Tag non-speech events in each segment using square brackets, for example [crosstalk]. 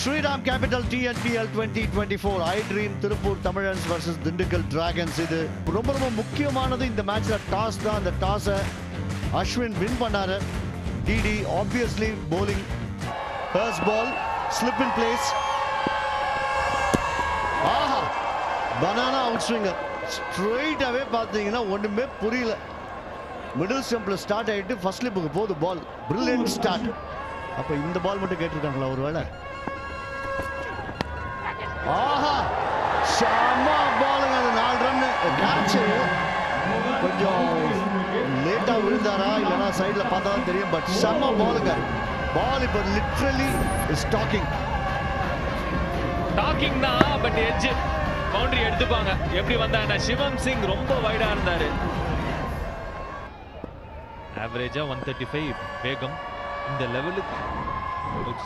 Shriram Capital TNPL twenty twenty four I dream Tiruppur Tamizhans versus Dindigul Dragons இது ரொம்ப ரொம்ப முக்கியமானது. இந்த மேட்ச்ல டாஸ் தான். அந்த டாஸை அஸ்வின் வின் பண்ணாரு. DD obviously bowling first ball slip in place Aha! Banana out swinger ஸ்ட்ரெயிட்டாகவே பார்த்தீங்கன்னா ஒன்றுமே புரியல. மிடில் ஸ்டம்பில் ஸ்டார்ட் ஆகிட்டு ஃபர்ஸ்ட் ஸ்லிப்புக்கு போகுது பால் பிரில்லியன்ட் ஸ்டார்ட் அப்போ இந்த பால் மட்டும் கேட்டிருக்காங்களா ஒரு வேளை ஆஹா செம்ம பாலுங்க அந்த நாலு ரன் கேட்சு கொஞ்சம் லேட்டாக விழுந்தாரா இல்லைனா சைடில் பார்த்தா தான் தெரியும் பட் செம்ம பாலுங்க பால் இப்போ லிட்ரலி இஸ் டாக்கிங் டாக்கிங் தான் பட் எட்ஜ் பவுண்டரி எடுத்துப்பாங்க. எப்படி வந்தாங்கன்னா சிவம் சிங் ரொம்ப வைடா இருந்தாரு. ஆவரேஜா ஒன் தேர்ட்டி ஃபைவ் வேகம். இந்த லெவலுக்கு அவுட்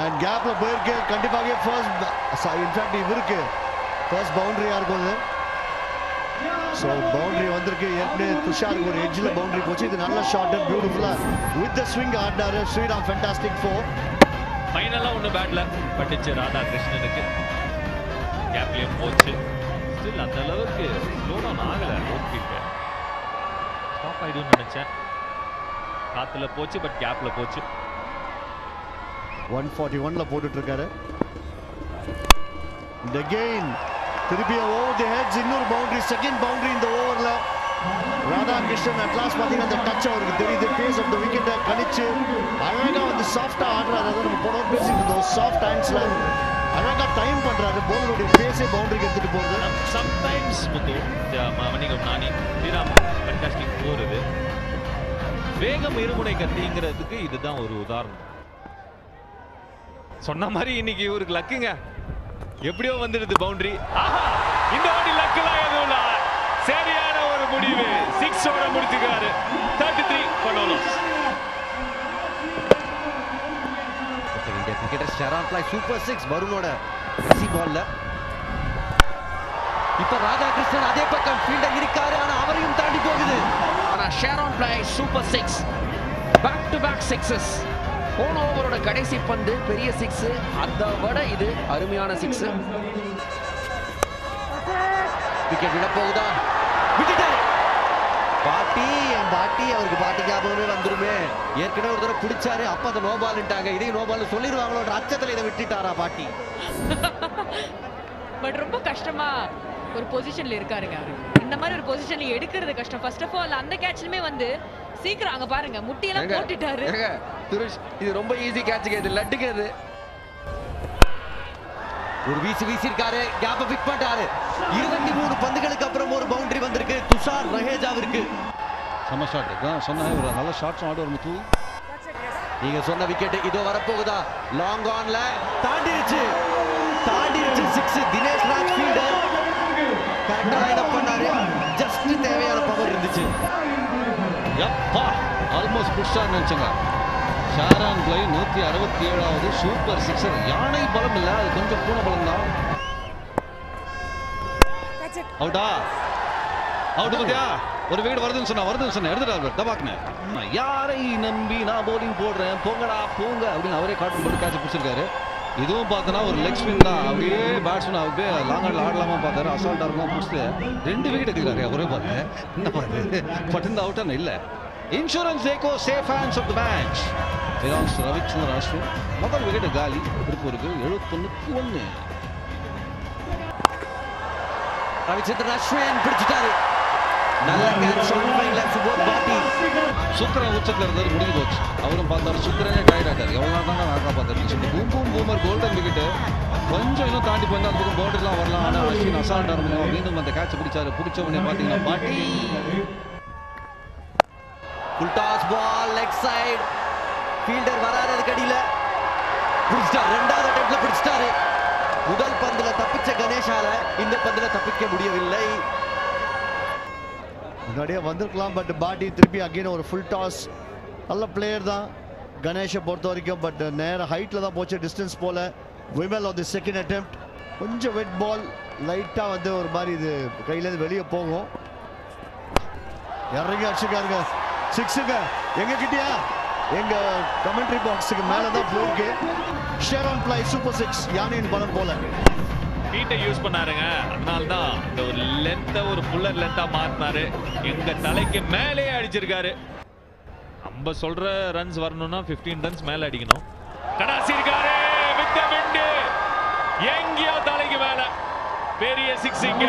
அண்ட் கேப்ல போயிருக்கு கண்டிப்பாக ஃபர்ஸ்ட் இன்ஃபேக்ட் இவருக்கு ஃபர்ஸ்ட் பவுண்டரியா இருக்கும் அது ஸோ பவுண்டரி வந்திருக்கு. ஏற்கனவே துஷாருக்கு ஒரு எட்ஜில் பவுண்டரி போச்சு. இது நல்ல ஷாட் பியூட்டிஃபுல்லாக வித் த ஸ்விங் ஆடினாரு. ஸ்ரீராம் ஃபென்டாஸ்டிக் ஃபோர் ஃபைனலாக ஒன்றும் பேட்ல பட்டுச்சு ராதாகிருஷ்ணனுக்கு கேப்லயும் போச்சு. ஸ்டில் அந்த அளவுக்கு ஸ்லோ ஆகலை. ஆகல ஓகே ஸ்டாப் ஆயிடும்னு நினச்சேன். காற்றுல போச்சு பட் கேப்பில் போச்சு. ஒன் ஃபார்ட்டி ஒன்ல போட்டுட்டு இருக்காரு இந்த கெயின் திருப்பி ஓவர் தி ஹெட்ஸ் இன்னொரு பவுண்டரி செகண்ட் பவுண்டரி இந்த ஓவர்ல ராதாகிருஷ்ணன் அட்லாஸ் பார்த்தீங்கன்னா அந்த டச் அவருக்கு தெரியுது. பேஸ் ஆஃப் த விக்கெட்டை கணிச்சு அழகா வந்து சாஃப்டா ஆடுறாரு. அதாவது நம்ம போன பேசிட்டு இருந்தோம் சாஃப்ட் ஹேண்ட்ஸ்ல அழகா டைம் பண்றாரு. போலருடைய பேஸே பவுண்டரிக்கு எடுத்துட்டு போகுது. சம்டைம்ஸ் முத்து இந்த மணிகம் நானி ஸ்ரீராம் ஃபண்டாஸ்டிக் ஃபோர் வேகம் இருமுனை கத்திங்கிறதுக்கு இதுதான் ஒரு உதாரணம். சொன்ன மாதிரி இன்னைக்கு இவருக்கு லக்குங்க. எப்படியோ வந்துடுது பவுண்டரி ஆஹா இந்த வாட்டி லக்குலாம் எதுவும் இல்ல. சரியான ஒரு முடிவு. சிக்ஸோட முடிச்சுக்கிறாரு தேர்ட்டி த்ரீ பண்ணணும். Cricketer Sharon Ply super six வருணோட கடைசி பால்ல இப்ப ராதாகிருஷ்ணன் அதே பக்கம் ஃபீல்டர் இருக்காரு. ஆனா அவரையும் தாண்டி போகுது. ஆனா Sharon Ply super six back to back sixes போன ஓவரோட கடைசி பந்து பெரிய சிக்ஸ் அதை விட இது அருமையான சிக்ஸ் விக்கெட் விட போகுதா விட்டுட்டாரு பாட்டி என் பாட்டி அவருக்கு பாட்டி ஞாபகமே வந்துருமே. ஏற்கனவே ஒரு தடவை பிடிச்சாரு அப்ப அதை நோபால்ட்டாங்க இதையும் நோபால் சொல்லிடுவாங்களோன்ற அச்சத்துல இதை விட்டுட்டாரா பாட்டி? [laughs] பட் ரொம்ப கஷ்டமா ஒரு பொசிஷன்ல இருக்காருங்க அவரு. இந்த மாதிரி ஒரு பொசிஷன்ல எடுக்கிறது கஷ்டம். ஃபர்ஸ்ட் ஆஃப் ஆல் அந்த கேட்ச்லயுமே வந்து சீக்கிரம் அங்க பாருங்க முட்டியெல்லாம் போட்டுட்டாரு. துருஷ் இது ரொம்ப ஈஸி கேட்சுங்க இது லட்டுங்க இது. ஒரு வீசி வீசி இருக்காரு கேப்ப பிக் பண்ணிட்டாரு. இருபத்தி மூணு பந்துகளுக்கு அப்புறம் ஒரு பவுண்டரி வந்திருக்கு. துஷார் ரஹேஜாவிற்கு செம்ம ஷாட் சொன்னேன் ஒரு நல்ல ஷாட்ஸும் ஆடுவார் முத்து. நீங்க சொன்ன விக்கெட் இதோ வரப்போகுதா? லாங் ஆன்ல தாண்டிருச்சு. தாண்டிருச்சு சிக்ஸ் தினேஷ் ராஜ் ஃபீல்டர் கரெக்டா ஜஸ்ட் தேவையான பவர் இருந்துச்சு. எப்பா ஆல்மோஸ்ட் புஷ்ஷார் நினச்சங்க ஷாரான் பிளை நூற்றி அறுபத்தி ஏழாவது சூப்பர் சிக்ஸர் யானை பலம் இல்லை அது கொஞ்சம் பூனை பலம் தான் அவுட்டா அவுட் பத்தியா? ஒரு விக்கெட் வருதுன்னு சொன்னா வருதுன்னு சொன்னேன் எடுத்துட்டாரு தபாக்குனேன் யாரை நம்பி நான் போலிங் போடுறேன்? போங்கடா போங்க அப்படின்னு அவரே காட்டும் போட்டு கேட்ச் பிடிச்சிருக்காரு. இதுவும் பார்த்தோன்னா ஒரு லெக் ஸ்பின் தான். அப்படியே பேட்ஸ்மேன் அப்படியே லாங் ஆடில் ஆடலாமா பார்த்தாரு. அசால்ட்டாக இருக்கும் பிடிச்சிட்டு ரெண்டு விக்கெட் எடுக்கிறாரு. ஒரே பாரு என்ன பாரு பட் இந்த அவுட்டான இல்லை. Insurance Acko safe hands of the match finance Ravichandran Ashwin முதல் விக்கெட் காலி. திருப்பூருக்கு எழுபத்தொன்னுக்கு ஒன்று ரவிச்சந்திரன் அஸ்வின் பிடிச்சிட்டாரு? நல்ல கேட்ச் ஆன் ஃபைன்ல சுபோத் பாட்டி சுக்கரன் உச்சத்தில் இருந்தது முடிஞ்சு போச்சு. அவரும் பார்த்தாரு சுக்கரனே டயர்ட் ஆயிட்டார். எவ்வளோ நாள் தான் நான் காப்பாற்றுறேன் சொல்லிட்டு boom boom boomer golden wicket கொஞ்சம் இன்னும் தாண்டி போயிருந்தா அந்த பக்கம் பவுண்டரிலாம் வரலாம். ஆனால் அஸ்வின் அசால்ட் ஆரம்பிக்கும் மீண்டும் அந்த கேட்ச் பிடிச்சாரு. பிடிச்ச உடனே பார்த்தீங்கன்னா பாட்டி. Full toss ball leg side fielder வராரு அதுக்கு அடியில. பிடிச்சிட்டாரு. ரெண்டாவது அட்டெம்ப்ட்ல பிடிச்சிட்டாரு. முதல் பந்துல தப்பிச்ச கணேஷால இந்த பந்துல தப்பிக்க முடியவில்லை. முன்னாடியே வந்திருக்கலாம் பட் பாட்டி திருப்பி அகெயின் ஒரு ஃபுல் டாஸ் நல்ல பிளேயர் தான். கணேஷை பொறுத்த வரைக்கும் பட் நேர ஹைட்டில் தான் போச்சு டிஸ்டன்ஸ் போல. Vimal off the second attempt கொஞ்சம் வெட் பால் லைட்டாக வந்து ஒரு மாதிரி இது கையிலேருந்து வெளியே போகும். இறங்கி அடிச்சுக்காருங்க சிக்ஸுங்க எங்க கிட்டியா? எங்க கமெண்ட்ரி பாக்ஸுக்கு மேலே தான் போயிருக்கு Sharon Ply super six யானையின் பலம் போல. ஹீட்டை யூஸ் பண்ணாருங்க. அதனால்தான் இந்த ஒரு லென்த்தை ஒரு புல்லர் லென்த்தா மாத்தினாரு. எங்க தலைக்கு மேலே அடிச்சிருக்காரு. நம்ம சொல்ற ரன்ஸ் வரணும்னா 15 ரன்ஸ் மேல அடிக்கணும். கடாசி இருக்காரு. வித்த விண்டு. எங்கேயோ தலைக்கு மேல. பெரிய சிக்ஸ் இங்க.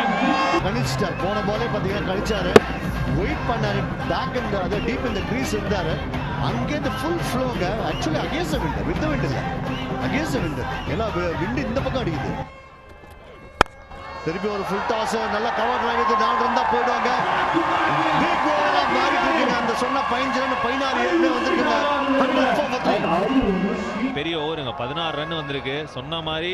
கணிச்சிட்டார். போன பாலே பார்த்தீங்கன்னா கணிச்சாரு. வெயிட் பண்ணாரு. பேக் இந்த அது டீப் இந்த கிரீஸ் இருந்தாரு. அங்கேருந்து full ஃப்ளோங்க actually against wind with the wind இல்லை. அகேன்ஸ்ட் விண்டு ஏன்னா விண்டு இந்த பக்கம் அடிக்குது. திருப்பி ஒரு ஃபுல் டாஸ் நல்லா கவர் வாங்கிட்டு நாலு இருந்தா போயிடுவாங்க. பிக் ஓவரா மாறிட்டு இருக்குங்க. அந்த சொன்ன பதினஞ்சு ரன் பதினாறு ஏழு வந்திருக்குங்க. பெரிய ஓவருங்க பதினாறு ரன் வந்திருக்கு. சொன்ன மாதிரி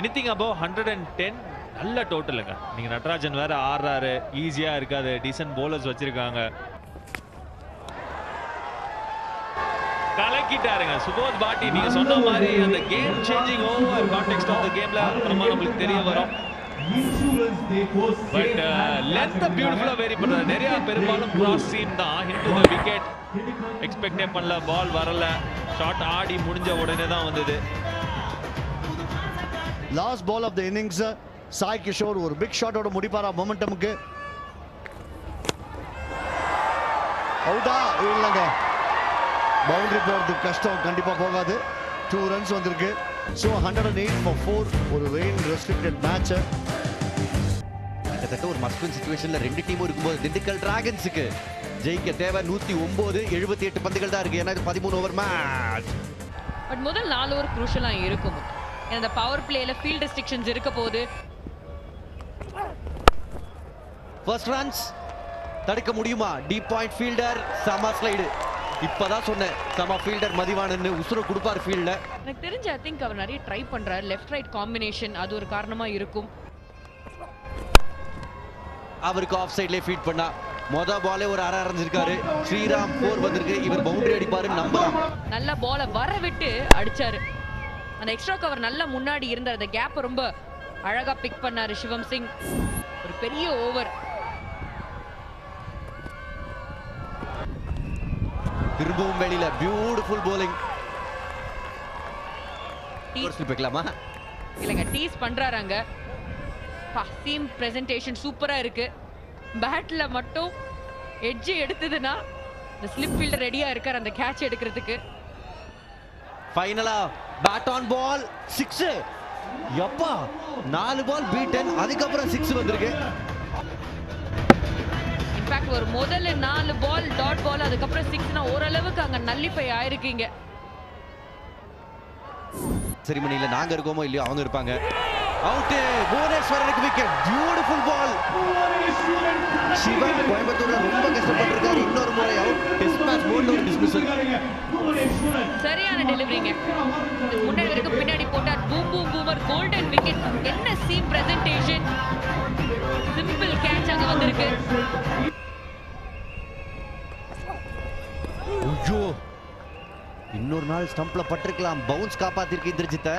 anything above hundred and ten நல்ல டோட்டலுங்க நீங்க நட்ராஜன் வேற ஆடுறாரு. ஈஸியா இருக்காது. டீசன்ட் போலர்ஸ் வச்சிருக்காங்க. கலக்கிட்டாருங்க. சுபோத் பாட்டி நீங்க சொன்ன மாதிரி அந்த game changing over contact of the கேம்ல அப்புறமா நம்மளுக்கு தெரிய வரும். பட் லென்த் பியூட்டிஃபுல்லா வேரி பண்றாரு நிறைய பெரும்பாலும் கிராஸ் சீம் தான். இன்டு த விக்கெட் எக்ஸ்பெக்டே பண்ணல. பால் வரல. ஷாட் ஆடி முடிஞ்ச உடனே தான் வந்தது. Last ball of the innings Sai Kishore ஒரு பிக் ஷாட்டோட முடிப்பாரா மொமெண்டமுக்கு அவுட்டா இல்லைங்க. பவுண்டரி போகிறதுக்கு கஷ்டம். கண்டிப்பா போகாது. டூ ரன்ஸ் வந்திருக்கு. So hundred and eight for four ஒரு ரெயின் ரெஸ்ட்ரிக்டட் மேட்ச் கிட்டத்தட்ட ஒரு மஸ்ட் சுச்சுவேஷன்ல ரெண்டு டீமும் இருக்கும்போது திண்டுக்கல் டிராகன்ஸுக்கு ஜெயிக்க தேவை. நூத்தி ஒன்பது எழுபத்தி எட்டு பந்துகள் தான் இருக்கு. ஏன்னா இது பதிமூணு ஓவர் மேட்ச் பட் முதல் நாலு ஓவர் குரூஷலாக இருக்கும். இந்த பவர் பிளேல ஃபீல்ட் ரெஸ்ட்ரிக்ஷன்ஸ் இருக்க போது ஃபர்ஸ்ட் ரன்ஸ் தடுக்க முடியுமா? டீப் பாயிண்ட் ஃபீல்டர் சம ஸ்லைடு இப்பதான் சொன்னேன் சம ஃபீல்டர் மதிவானன்னு உசுர கொடுப்பார் ஃபீல்ட்ல எனக்கு தெரிஞ்சு ஐ திங்க் அவர் நிறைய ட்ரை பண்றாரு. லெஃப்ட் ரைட் காம்பினேஷன் அது ஒரு காரணமா இருக்கும். அவருக்கு ஆஃப் சைட்லயே ஃபீட் பண்ணா. மொத பாலே ஒரு அரை அரைஞ்சிருக்காரு. ஸ்ரீராம் போர் வந்திருக்கு. இவர் பவுண்டரி அடிப்பாருன்னு நம்பலாம். நல்ல பாலை வர விட்டு அடிச்சாரு. அந்த எக்ஸ்ட்ரா கவர் நல்லா முன்னாடி இருந்தார். அந்த கேப் ரொம்ப அழகா பிக் பண்ணாரு சிவம் சிங். ஒரு பெரிய ஓவர் திரும்பவும் வெளியில. பியூட்டிஃபுல் slip வைக்கலாமா இல்லைங்க டீஸ் பண்றாரு அங்க. சீம் பிரசன்டேஷன் சூப்பரா இருக்கு. பேட்ல மட்டும் எட்ஜ் எடுத்ததுன்னா இந்த ஸ்லிப் ஃபீல்டர் ரெடியா இருக்கார் அந்த கேட்ச் எடுக்கிறதுக்கு. ஃபைனலா பேட் ஆன் பால் சிக்ஸ் எப்பா நாலு பால் பீட்டன் அதுக்கப்புறம் சிக்ஸ் வந்திருக்கு. இன்ஃபேக்ட் ஒரு முதல்ல நாலு பால் டாட் பால் அதுக்கப்புறம் சிக்ஸ்னா ஓரளவுக்கு அங்க நல்லிஃபை ஆயிருக்கீங்க. செரிமனியில நாங்க இருக்கோமோ இல்லையோ அவங்க இருப்பாங்க. அவுட் புவனேஸ்வரனுக்கு விக்கெட் பியூட்டிஃபுல் பால் சிவன் கோயம்புத்தூர்ல ரொம்ப கஷ்டப்பட்டிருக்காரு. இன்னொரு முறை அவுட் டெஸ்ட் மேட்ச் மோட்ல ஒரு டிஸ்மிஸல் சரியான டெலிவரிங்க முன்னாடி வரைக்கும் பின்னாடி போட்டார். Boom boom boomer golden wicket என்ன சீம் பிரசன்டேஷன் சிம்பிள் கேட்ச் அங்க வந்திருக்கு. ஐயோ. இன்னொரு நாள் ஸ்டம்ப்ல பட்டிருக்கலாம். பவுன்ஸ் காப்பாத்திருக்கு இந்திரஜித்தை.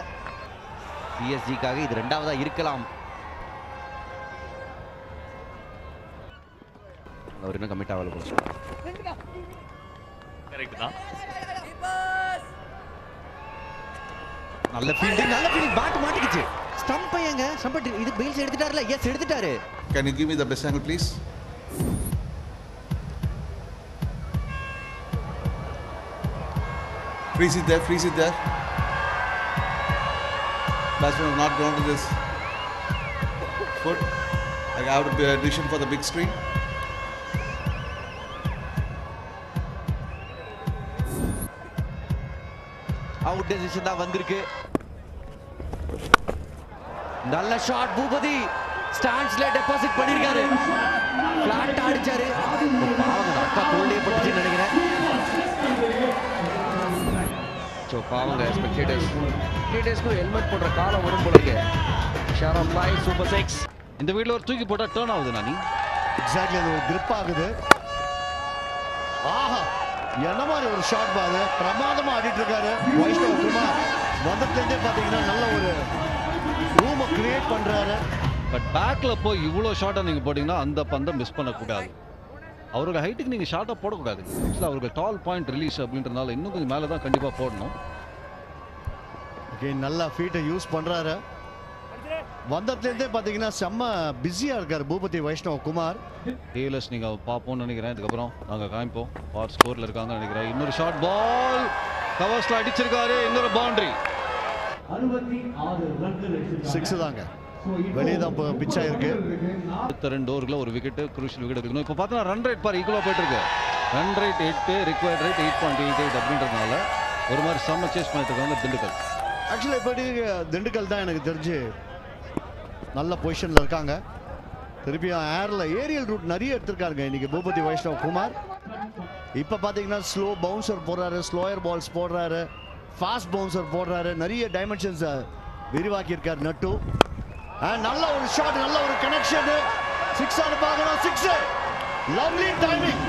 பிஎஸ்ஜிக்காக இது ரெண்டாவதா இருக்கலாம். அவர் இன்னும் கமிட் ஆகல போல. கரெக்ட் தான். நல்ல ஃபீல்டிங் நல்ல ஃபீல்டிங் பேட் மாட்டிக்கிச்சு. ஸ்டம்ப் ஏங்க ஸ்டம்ப் இது பெயில்ஸ் எடுத்துட்டாருல எஸ் எடுத்துட்டாரு. Can you give me the best angle, please? Freeze it there, freeze it there. Batsman have not gone to this foot. I have to be audition for the big screen. Out decision தான் வந்திருக்கு. நல்ல shot Boopathi ஸ்டாண்ட்ஸ்ல deposit பண்ணிருக்காரு. Flat அடிச்சாரு. பாவங்க அக்கா தோல்லே பட்டுச்சுன்னு நினைக்கிறேன். So பாவங்க ஸ்பெக்டேட்டர்ஸ் ஸ்பெக்டேட்டர்ஸ்க்கும் ஹெல்மெட் போடுற காலம் வரும் போல இருக்கு. Shot of life super six இந்த வீட்ல ஒரு தூக்கி போட்டா டேர்ன் ஆகுது நானி. எக்ஸாக்ட்லி அது ஒரு grip ஆகுது. ஆஹா என்ன மாதிரி ஒரு ஷாட் பாது பிரமாதமா ஆடிட்டு இருக்காரு. வைஷ்ணவ குமார். வந்ததுலேருந்தே பார்த்தீங்கன்னா நல்ல ஒரு ரூமை கிரியேட் பண்றாரு. பட் பேக்ல போய் இவ்வளோ ஷாட்டை நீங்க போட்டீங்கன்னா அந்த பந்தை மிஸ் பண்ணக்கூடாது. அவரோட ஹைட்டுக்கு நீங்கள் ஷார்ட்டாக போடக்கூடாது ஆக்சுவலாக அவருக்கு டால் பாயிண்ட் ரிலீஸ் அப்படின்றனால இன்னும் கொஞ்சம் மேலே தான் கண்டிப்பாக போடணும். அகைன் நல்லா ஃபீட்டை யூஸ் பண்றாரு. வந்ததுலேருந்தே பார்த்தீங்கன்னா செம்ம பிஸியா இருக்காரு பூபதி வைஷ்ணவ் குமார். ஏஎல்எஸ் நீங்கள் பார்ப்போம்னு நினைக்கிறேன். இதுக்கப்புறம் நாங்கள் காமிப்போம். பார் ஸ்கோரில் இருக்காங்கன்னு நினைக்கிறேன். இன்னொரு ஷார்ட் பால் கவர்ஸில் அடிச்சிருக்காரு. இன்னொரு பவுண்டரி சிக்ஸ் தாங்க. வெளியே தான் பிச் ஆயிருக்கு. அடுத்த ரெண்டு ஓவரில் ஒரு விக்கெட்டு குரூஷியல் விக்கெட் எடுக்கணும். இப்போ பார்த்தா ரன் ரேட் பார் ஈக்குவலாக போயிட்டு இருக்கு ரன் ரேட் எட்டு required rate eight point eight eight அப்படின்றதுனால ஒரு மாதிரி செம்ம சேஸ் பண்ணிட்டு இருக்காங்க திண்டுக்கல். ஆக்சுவலாக இப்போதைக்கு திண்டுக்கல் தான் எனக்கு தெரிஞ்சு நல்ல பொசிஷனில் இருக்காங்க. திருப்பியும் ஏரில் ஏரியல் ரூட் நிறைய எடுத்திருக்காங்க இன்னைக்கு பூபதி வைஷ்ணவ் குமார். இப்போ பார்த்தீங்கன்னா ஸ்லோ பவுன்சர் போடுறாரு ஸ்லோயர் பால்ஸ் போடுறாரு ஃபாஸ்ட் பவுன்சர் போடுறாரு. நிறைய டைமென்ஷன்ஸை விரிவாக்கி இருக்காரு நட்டு. நல்ல ஒரு ஷாட் நல்ல ஒரு கனெக்ஷன் சிக்ஸ் ஆன பார்க்கணும். சிக்ஸ் லவ்லி டைமிங்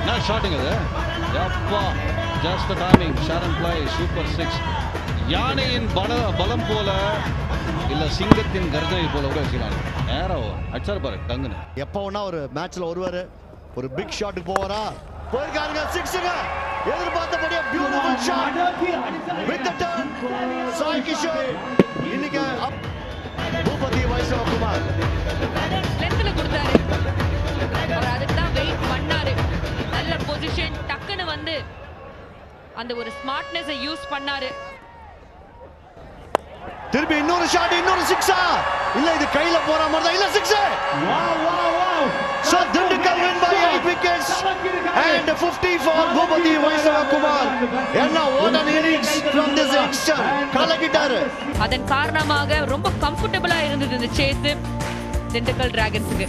என்ன ஷாட்டுங்க அது அப்பா ஜஸ்ட் டைமிங் ஷாரன் பிளை சூப்பர் சிக்ஸ் யானையின் பல பலம் போல இல்ல சிங்கத்தின் கர்ஜனை போல கூட வச்சுக்கலாம் நேரம் அடிச்சாரு பாரு டங்குன்னு. எப்போ வேணா ஒரு மேட்ச்ல வருவாரு. ஒரு பிக் ஷாட்டுக்கு போவாரா? போயிருக்காருங்க சிக்ஸுங்க எதிர்பார்த்தபடியே beautiful shot with the turn Sai Kishore. இன்னைக்கு அப் பூபதி வைஷ்ணவ குமார் லென்த்ல கொடுத்தாரு. அவர் அதுக்கு தான் வெயிட் பண்ணாரு. நல்ல பொசிஷன் டக்குன்னு வந்து அந்த ஒரு ஸ்மார்ட்னஸை யூஸ் பண்ணாரு. திருப்பி இன்னொரு ஷாட் இன்னொரு சிக்ஸா இல்ல இது கையில போற மாதிரி தான். இல்ல six So Dindigul win by 8 wickets and 50 for Bhupati Vaishnava Kumar. என்ன what an innings from this youngster. கலக்கிட்டாரு அதன் காரணமாக ரொம்ப கம்ஃபர்டபுளா இருந்தது இந்த சேஸ் திண்டுக்கல் டிராகன்ஸுக்கு